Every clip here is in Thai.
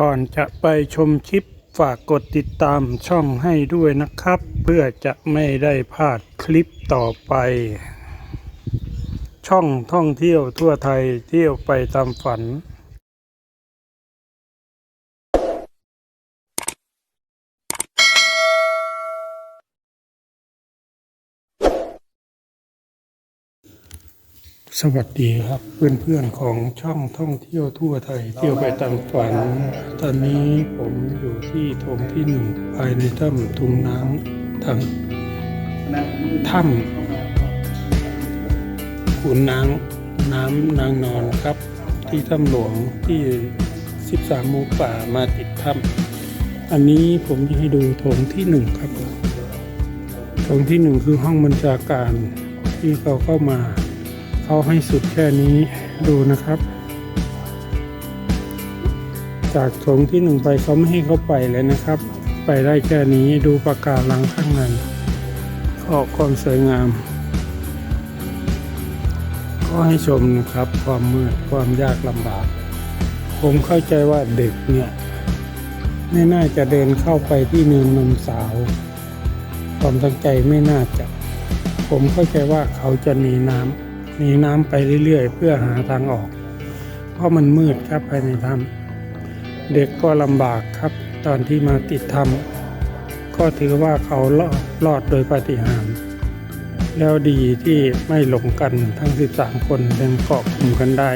ก่อนจะไปชมคลิปฝากกดติดตามช่องให้ด้วยนะครับ เพื่อจะไม่ได้พลาดคลิปต่อไป ช่องท่องเที่ยวทั่วไทยเที่ยวไปตามฝัน สวัสดีครับเพื่อนๆของช่องท่องเที่ยวทั่วไทย เที่ยวไปตามฝัน ตอนนี้ผมอยู่ที่โถงที่หนึ่งภายในถ้ำทุงน้ำทางถ้ำขุนนางน้ำนางนอนครับ ที่ถ้ำหลวงที่ 13 หมูป่ามาติดถ้ำอันนี้ผมจะให้ดูโถงที่หนึ่งครับโถงที่หนึ่งคือห้องบัญชาการที่เขาเข้ามา เขาให้สุดแค่นี้ดูนะครับ จากโถงที่หนึ่งไปเขาไม่ให้เขาไปเลยนะครับ ไปได้แค่นี้ดูปะการังข้างในขอความสวยงาม ก็ให้ชมนะครับความมืดความยากลำบาก ผมเข้าใจว่าเด็กเนี่ยไม่น่าจะเดินเข้าไปที่เนินนมสาว ความตั้งใจไม่น่าจะ ผมเข้าใจว่าเขาจะหนีน้ำ หนีน้ำไปเรื่อยๆ เพื่อหาทางออก เพราะมันมืดครับภายในถ้ำเด็กก็ลำบากครับ ตอนที่มาติดถ้ำก็ถือว่าเขารอดรอดโดยปาฏิหาริย์แล้วดีที่ไม่หลงกันทั้ง 13 คนยังเกาะกลุ่มกันได้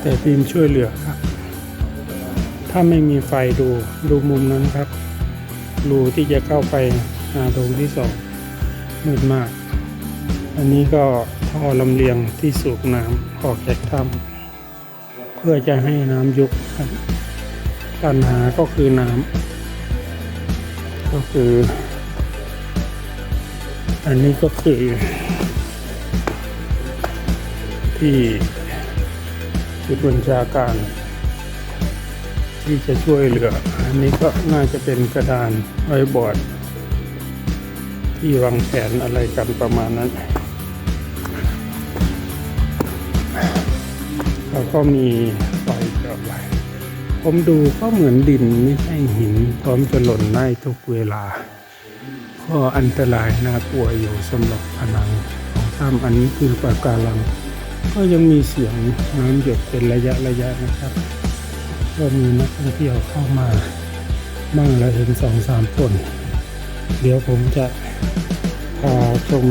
แต่ทีมช่วยเหลือครับ ถ้าไม่มีไฟดูดูมุมนั้นครับรูที่จะเข้าไปหาโถงที่สองมืดมาก อันนี้ก็ ท่อลำเลียงที่สูบน้ำออกจากถ้ำเพื่อจะให้น้ำยุบครับปัญหาก็คือน้ำก็คือ อันนี้ก็คือ ที่จุดบัญชาการ ที่จะช่วยเหลือ อันนี้ก็น่าจะเป็นกระดานไว้บอร์ดที่วางแผนอะไรกันประมาณนั้น แล้วก็มีไฟจอดไว้ผมดูก็เหมือนดินไม่ใช่หินพร้อมจะหล่นได้ทุกเวลา ก็อันตรายน่ากลัวอยู่สำหรับผนังของถ้ำอันนี้คือปะการัง ก็ยังมีเสียงน้ำหยดเป็นระยะระยะนะครับก็มีนักท่องเที่ยวเข้ามาบ้างแล้วเห็นสองสามคนเดี๋ยวผมจะพาชม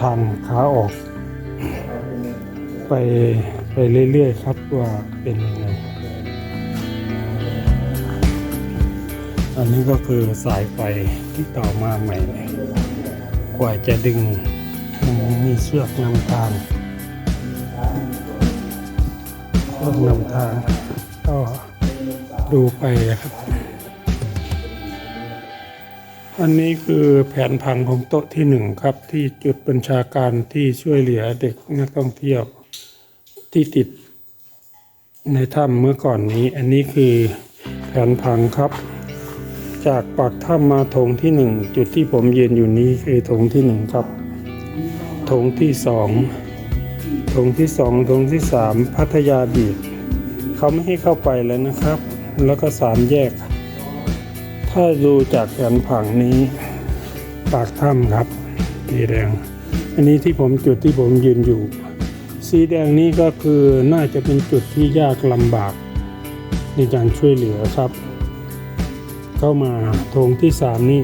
ทางขาออก ไปไปเรื่อยๆครับว่าเป็นยังไงอันนี้ก็คือสายไฟที่ต่อมาใหม่ กว่าจะดึงมีเชือกนำทางเชือกนำทาง ก็ดูไปครับ อันนี้คือแผนผังของโต๊ะที่หนึ่งครับ ที่จุดบัญชาการที่ช่วยเหลือเด็กนักท่องเที่ยว ที่ติดในถ้ำเมื่อก่อนนี้ อันนี้คือแผนผังครับ จากปากถ้ำมาโถงที่หนึ่งจุดที่ผมยืนอยู่นี้คือโถงที่หนึ่งครับโถงที่สองโถงที่สองโถงที่สามพัทยาบีดเขาไม่ให้เข้าไปแล้วนะครับ แล้วก็สามแยก ถ้าดูจากแผนผังนี้ปากถ้ำครับสีแดงอันนี้ที่ผมจุดที่ผมยืนอยู่ สีแดงนี้ก็คือน่าจะเป็นจุดที่ยากลำบากในการช่วยเหลือครับ เข้ามาโถงที่ 3 นี่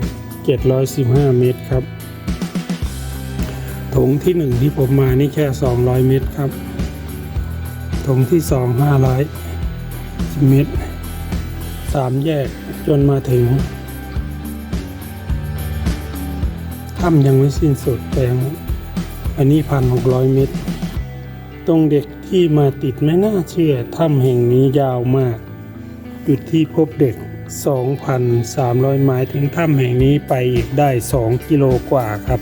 715 เมตรครับโถงที่ 1 ที่ผมมานี่แค่ 200 เมตรครับโถงที่ 2 500เมตร 3 แยกจนมาถึงถ้ำยังไม่สิ้นสุดแต่อันนี้พันหกร้อยเมตร ตรงเด็กที่มาติดไม่น่าเชื่อถ้ำแห่งนี้ยาวมาก จุดที่พบเด็ก 2,300 ไม้ถึงถ้ำแห่งนี้ไปอีกได้ 2 กิโลกว่าครับ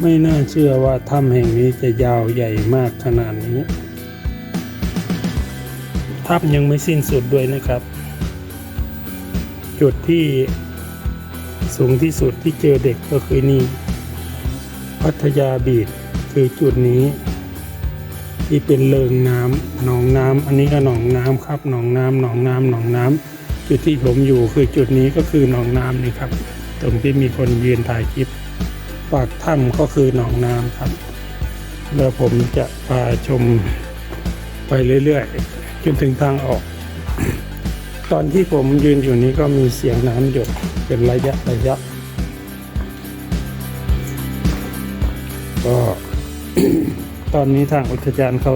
ไม่น่าเชื่อว่าถ้ำแห่งนี้จะยาวใหญ่มากขนาดนี้ถ้ำยังไม่สิ้นสุดด้วยนะครับ จุดที่สูงที่สุดที่เจอเด็กก็คือนี่ พัทยาบีดคือจุดนี้ ที่เป็นเลิงน้ำหนองน้ำอันนี้ก็หนองน้ำครับหนองน้ำหนองน้ำหนองน้ำจุดที่ผมอยู่คือจุดนี้ก็คือหนองน้ำนี่ครับ ตรงที่มีคนยืนถ่ายคลิปปากถ้ำก็คือหนองน้ำครับแล้วผมจะพาชมไปเรื่อยๆจนถึงทางออก ตอนที่ผมยืนอยู่นี้ก็มีเสียงน้ำหยดเป็นระยะระยะก็ ตอนนี้ทางอุทยานเขา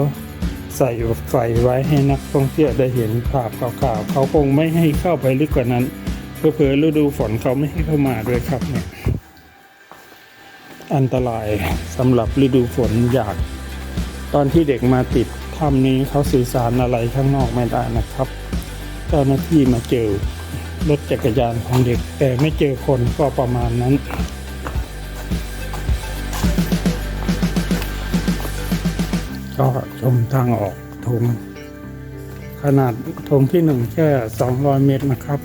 ใส่ไฟไว้ให้นักท่องเที่ยวได้เห็นภาพขาวๆเขาคงไม่ให้เข้าไปลึกกว่านั้นเพื่อเผื่อฤดูฝนเขาไม่ให้เข้ามาด้วยครับเนี่ยอันตรายสำหรับฤดูฝนอยาก ตอนที่เด็กมาติดถ้ำนี้เขาสื่อสารอะไรข้างนอกไม่ได้นะครับ เจ้าหน้าที่มาเจอรถจักรยานของเด็กแต่ไม่เจอคนก็ประมาณนั้น ก็ชมทางออกทงขนาดทงที่หนึ่งแค่ 200 เมตรนะครับ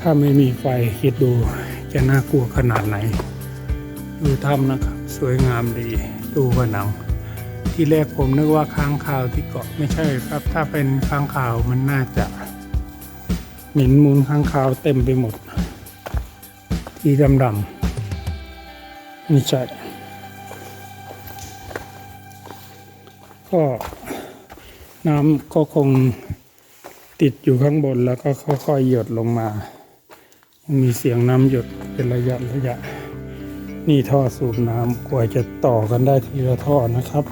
ถ้าไม่มีไฟคิดดูจะน่ากลัวขนาดไหน ดูถ้ำนะครับ สวยงามดีดูผนัง ที่แรกผมนึกว่าค้างคาวที่เกาะไม่ใช่ครับ ถ้าเป็นค้างคาวมันน่าจะหม็นมูลค้างคาวเต็มไปหมด ที่ดำๆไม่ใช่ ก็น้ำก็คงติดอยู่ข้างบนแล้วก็ค่อยๆหยดลงมา มีเสียงน้ำหยดเป็นระยะระยะ นี่ท่อสูบน้ำกว่าจะต่อกันได้ทีละท่อนะครับ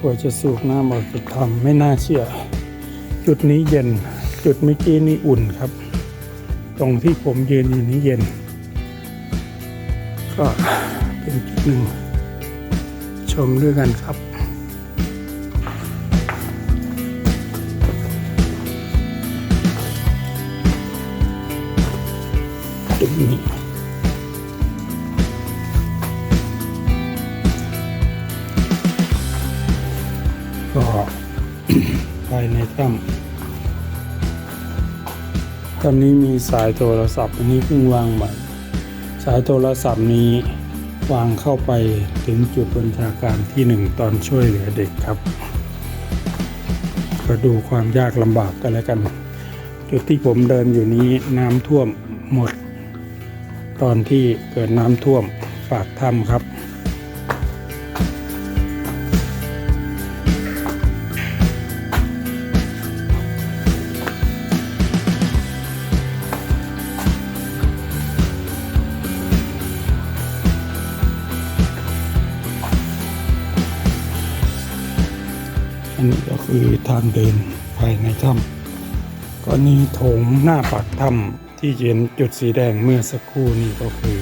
กว่าจะสูบน้ำออกจากถ้ำไม่น่าเชื่อ จุดนี้เย็น จุดเมื่อกี้นี่อุ่นครับ ตรงที่ผมยืนอยู่นี้เย็น ก็เป็นจุดหนึ่งชมด้วยกันครับ นี้ก็ภายในถ้ำตอนนี้มีสายโทรศัพท์อันนี้เพิ่งวางใหม่ สายโทรศัพท์นี้วางเข้าไปถึงจุดบัญชาการที่หนึ่งตอนช่วยเหลือเด็กครับ ก็ดูความยากลำบากกันแล้วกัน จุดที่ผมเดินอยู่นี้น้ำท่วมหมด ตอนที่เกิดน้ำท่วมปากถ้ำครับอันนี้ก็คือทางเดินภายในถ้ำก็นี่โถงหน้าปากถ้ำ ที่เห็นจุดสีแดงเมื่อสักครู่นี้ก็คือ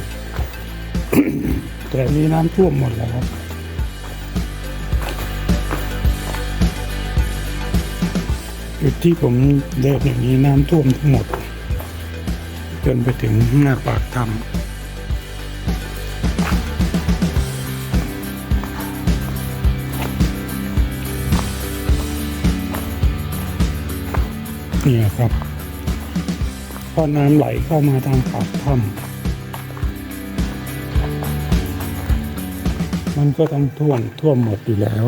แต่นี้น้ำท่วมหมดแล้วครับจุดที่ผมเดินอย่างนี้น้ำท่วมทั้งหมด จนไปถึงหน้าปากถ้ำเนี่ยครับ พอน้ำไหลเข้ามาทางปากถ้ำมันก็ต้องท่วมท่วมหมดอยู่แล้ว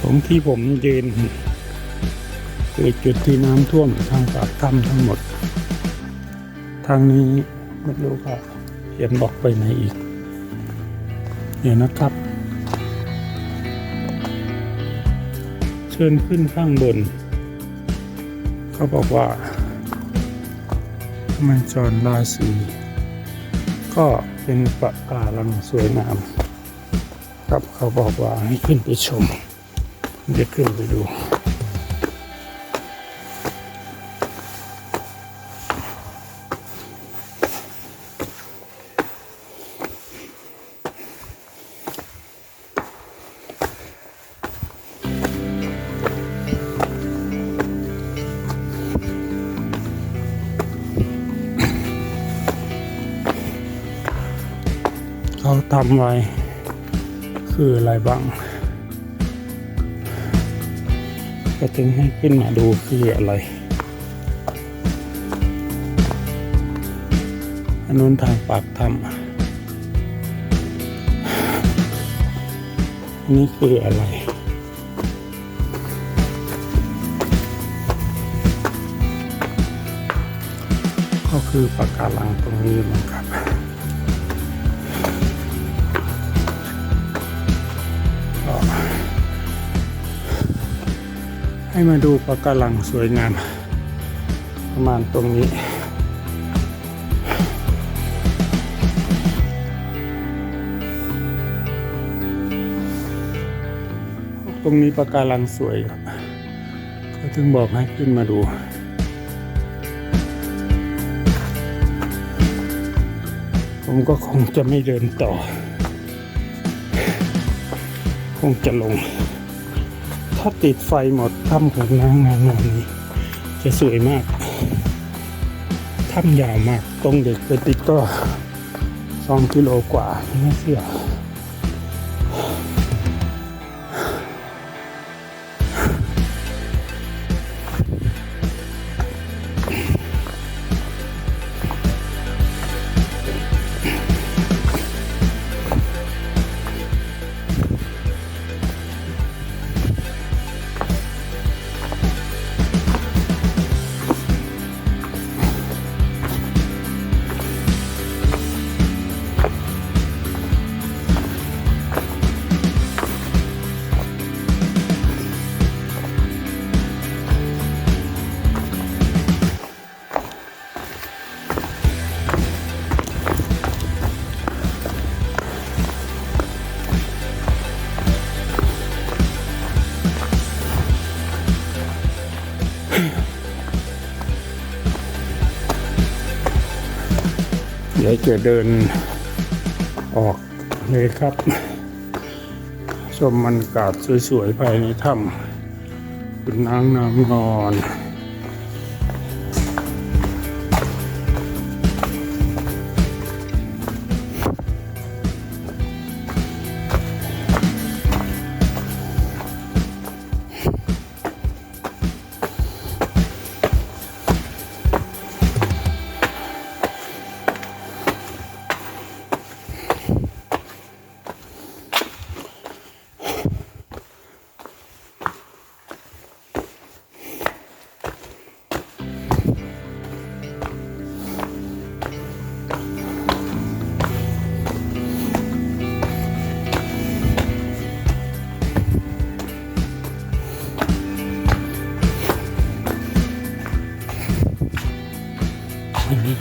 ตรงที่ผมยืนคือจุดที่น้ำท่วมทางปากถ้ำทั้งหมด ทางนี้ไม่รู้ว่า เขียนบอกไปไหนอีกเดี๋ยวนะครับ เชิญขึ้นข้างบน เขาบอกว่ามันจรราศีก็เป็นปะการังสวยงาม ครับเขาบอกว่าให้ขึ้นไปชมเดี๋ยวขึ้นไปดู ทำไว้ คืออะไรบ้างตก็ถึงให้ขึ้นมาดูคืออะไรอันนู้นทางปากถ้ำนนี้คืออะไรก็คือปากการังตรงนี้มั้งครับ ให้มาดูปะการังสวยงาม ประมาณตรงนี้ ตรงนี้ปะการังสวยครับก็ถึงบอกให้ขึ้นมาดูผมก็คงจะไม่เดินต่อ คงจะลง ถ้าติดไฟหมดถ้ำของนางนางนอนนี้ จะสวยมากถ้ำยาวมากตรงเด็กไปติดก็สองกิโลกว่าไม่เชื่อ เดี๋ยวจะเดินออกเลยครับชมบรรยากาศสวยๆภายในถ้ำคุณนางนางนอน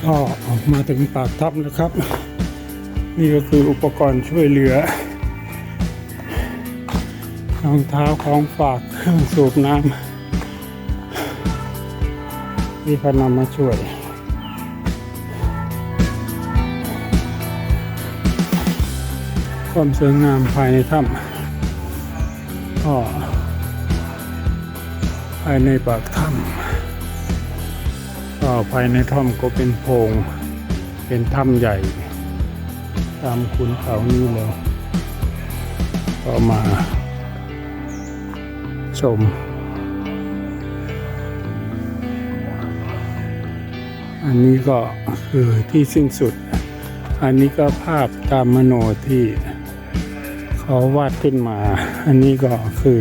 ก็ออกมาถึงปากถ้ำแล้วครับ นี่ก็คืออุปกรณ์ช่วยเหลือรองเท้าของฝากเครื่องสูบน้ำที่เขานำมาช่วยความสวยงามภายในถ้ำก็ภายในปากถ้ำ ก็ภายในถ้ำก็เป็นโพรงเป็นถ้ำใหญ่ ตามขุนเขานี้เลยก็มาชม อันนี้ก็คือที่สิ้นสุด อันนี้ก็ภาพตามมโนที่เขาวาดขึ้นมา อันนี้ก็คือ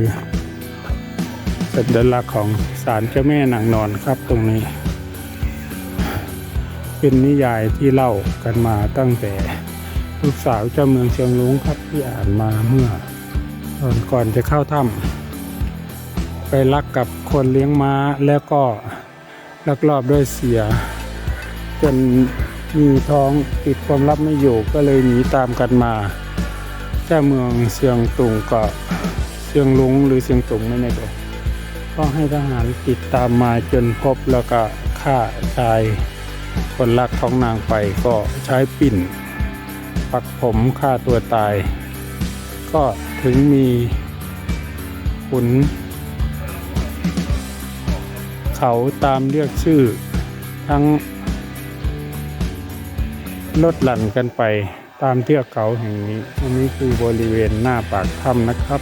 สัญลักษณ์ของศาลเจ้าแม่นางนอนครับตรงนี้ เป็นนิยายที่เล่ากันมาตั้งแต่ลูกสาวเจ้าเมืองเชียงรุ้งครับที่อ่านมาเมื่อตอนก่อนจะเข้าถ้ำไปรักกับคนเลี้ยงม้าแล้วก็ลักลอบด้วยเสีย จนมีท้องติดความลับไม่อยู่ก็เลยหนีตามกันมา เจ้าเมืองเชียงตุงก็เชียงลุงหรือเชียงตุงไม่แน่ใจก็ให้ทหารติดตามมาจนพบแล้วก็ฆ่าชาย คนรักของนางไปก็ใช้ปิ่น ปักผมฆ่าตัวตาย ก็ถึงมีขุน เขาตามเรียกชื่อ ทั้งลดหลั่นกันไปตามเทือกเขาแห่งนี้ อันนี้คือบริเวณหน้าปากถ้ำนะครับ